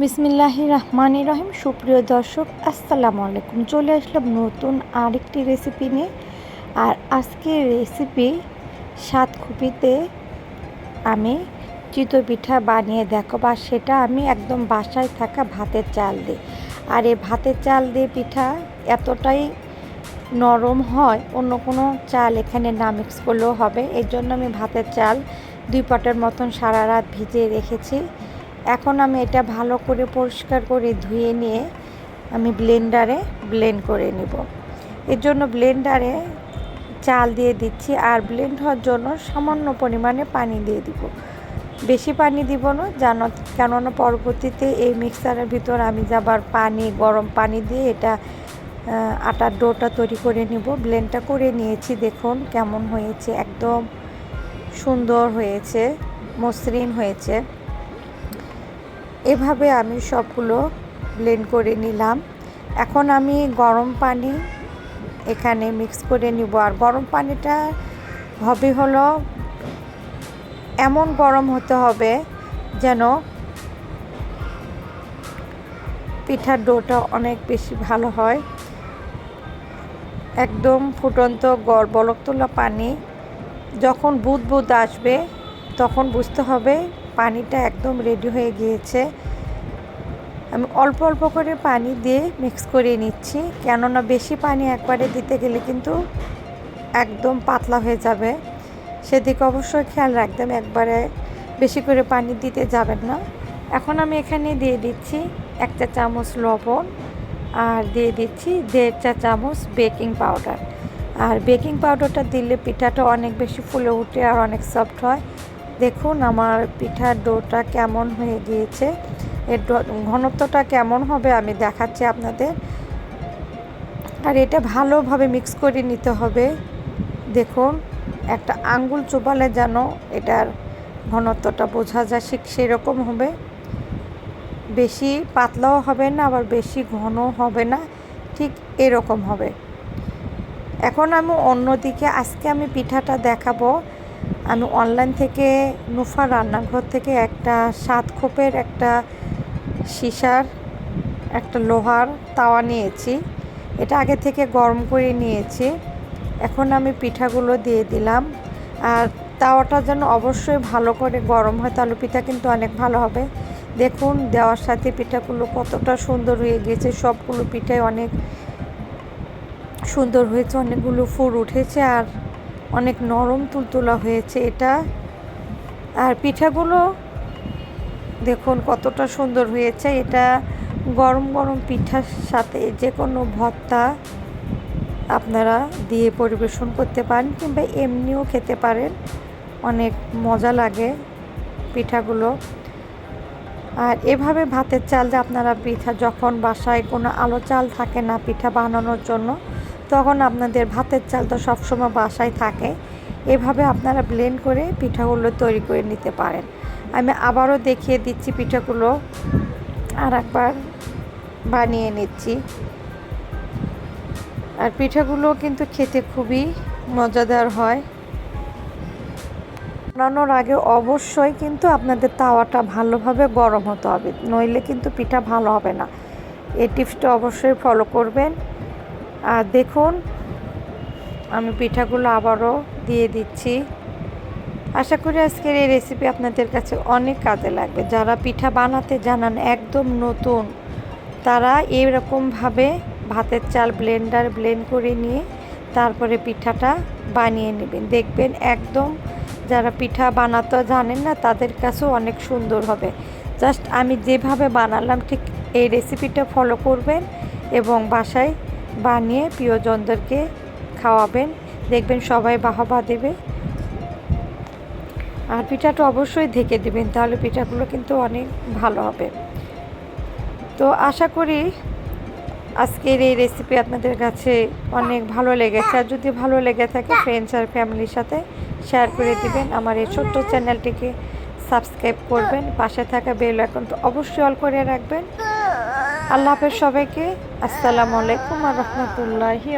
বিসমিল্লাহ রহমান রহিম। সুপ্রিয় দর্শক, আসসালামু আলাইকুম। চলে আসলাম নতুন আরেকটি রেসিপি নিয়ে। আর আজকের রেসিপি সাতখুপিতে আমি চিতো পিঠা বানিয়ে দেখো বা সেটা আমি একদম বাসায় থাকা ভাতের চাল দিই আর এই ভাতের চাল দিয়ে পিঠা এতটাই নরম হয়, অন্য কোনো চাল এখানে না মিক্স করলেও হবে। এর জন্য আমি ভাতের চাল দুই পটের মতন সারা রাত ভিজিয়ে রেখেছি। এখন আমি এটা ভালো করে পরিষ্কার করে ধুয়ে নিয়ে আমি ব্লেন্ডারে ব্লেন্ড করে নেব। এর জন্য ব্লেন্ডারে চাল দিয়ে দিচ্ছি আর ব্লেন্ড হওয়ার জন্য সামান্য পরিমাণে পানি দিয়ে দিব। বেশি পানি দিব না জানো কেননা পরবর্তীতে এই মিক্সারের ভিতর আমি যাবার পানি, গরম পানি দিয়ে এটা আটার ডোটা তৈরি করে নিব। ব্লেন্ডটা করে নিয়েছি, দেখুন কেমন হয়েছে, একদম সুন্দর হয়েছে, মসৃণ হয়েছে। এভাবে আমি সবগুলো ব্লেন্ড করে নিলাম। এখন আমি গরম পানি এখানে মিক্স করে নিব। আর গরম পানিটা হবে হলো এমন গরম হতে হবে যেন পিঠার ডোটা অনেক বেশি ভালো হয়। একদম ফুটন্ত গড় বলক তোলা পানি যখন বুদ বুদ আসবে তখন বুঝতে হবে পানিটা একদম রেডি হয়ে গিয়েছে। আমি অল্প অল্প করে পানি দিয়ে মিক্স করে নিচ্ছি। কেননা বেশি পানি একবারে দিতে গেলে কিন্তু একদম পাতলা হয়ে যাবে। সেদিকে অবশ্যই খেয়াল রাখতাম একবারে বেশি করে পানি দিতে যাবেন না। এখন আমি এখানে দিয়ে দিচ্ছি এক চা চামচ লবণ আর দিয়ে দিচ্ছি দেড় চা চামচ বেকিং পাউডার। আর বেকিং পাউডারটা দিলে পিঠাটা অনেক বেশি ফুলে উঠে আর অনেক সফট হয়। দেখুন আমার পিঠার ডোটা কেমন হয়ে গিয়েছে। এর ঘনত্বটা কেমন হবে আমি দেখাচ্ছি আপনাদের। আর এটা ভালোভাবে মিক্স করে নিতে হবে। দেখুন, একটা আঙ্গুল চোবালে যেন এটার ঘনত্বটা বোঝা যায়, ঠিক সেরকম হবে। বেশি পাতলাও হবে না, আবার বেশি ঘন হবে না, ঠিক এরকম হবে। এখন আমি অন্যদিকে, আজকে আমি পিঠাটা দেখাবো। আমি অনলাইন থেকে নুফা রান্নাঘর থেকে একটা সাত খোপের একটা সিসার, একটা লোহার তাওয়া নিয়েছি। এটা আগে থেকে গরম করে নিয়েছি। এখন আমি পিঠাগুলো দিয়ে দিলাম। আর তাওয়াটা যেন অবশ্যই ভালো করে গরম হয়, তাহলে পিঠা কিন্তু অনেক ভালো হবে। দেখুন, দেওয়ার সাথে পিঠাগুলো কতটা সুন্দর হয়ে গিয়েছে। সবগুলো পিঠাই অনেক সুন্দর হয়েছে, অনেকগুলো ফুল উঠেছে। আর অনেক নরম তুলতুলা হয়েছে এটা। আর পিঠাগুলো দেখুন কতটা সুন্দর হয়েছে। এটা গরম গরম পিঠার সাথে যে কোনো ভর্তা আপনারা দিয়ে পরিবেশন করতে পারেন কিংবা এমনিও খেতে পারেন। অনেক মজা লাগে পিঠাগুলো। আর এভাবে ভাতের চাল দিয়ে আপনারা পিঠা, যখন বাসায় কোনো আলো চাল থাকে না পিঠা বানানোর জন্য তখন আপনাদের ভাতের চাল তো সবসময় বাসায় থাকে। এভাবে আপনারা ব্লেন্ড করে পিঠাগুলো তৈরি করে নিতে পারেন। আমি আবারও দেখিয়ে দিচ্ছি পিঠাগুলো। আর একবার বানিয়ে নিচ্ছি। আর পিঠাগুলো কিন্তু খেতে খুবই মজাদার হয়। বানানোর আগে অবশ্যই কিন্তু আপনাদের তাওয়াটা ভালোভাবে গরম হতে হবে। নইলে কিন্তু পিঠা ভালো হবে না। এই টিপসটা অবশ্যই ফলো করবেন। আর দেখুন, আমি পিঠাগুলো আবারও দিয়ে দিচ্ছি। আশা করি আজকের এই রেসিপি আপনাদের কাছে অনেক কাজে লাগবে। যারা পিঠা বানাতে জানান একদম নতুন, তারা এরকমভাবে ভাতের চাল ব্লেন্ডার ব্লেন্ড করে নিয়ে তারপরে পিঠাটা বানিয়ে নেবেন। দেখবেন একদম যারা পিঠা বানাতে জানেন না, তাদের কাছেও অনেক সুন্দর হবে। জাস্ট আমি যেভাবে বানালাম, ঠিক এই রেসিপিটা ফলো করবেন এবং বাসায় বানিয়ে প্রিয়জনদেরকে খাওয়াবেন। দেখবেন সবাই বাহবা দেবে। আর পিঠাটা অবশ্যই ঢেকে দেবেন, তাহলে পিঠাগুলো কিন্তু অনেক ভালো হবে। তো আশা করি আজকের এই রেসিপি আপনাদের কাছে অনেক ভালো লেগেছে। আর যদি ভালো লেগে থাকে ফ্রেন্ডস আর ফ্যামিলির সাথে শেয়ার করে দিবেন। আমার এই ছোট্ট চ্যানেলটিকে সাবস্ক্রাইব করবেন। পাশে থাকা বেল তো অবশ্যই অল করে রাখবেন। আল্লাহ হাফেজ সবাইকে আসসালামু আলাইকুম আর রহমতুল্লাহি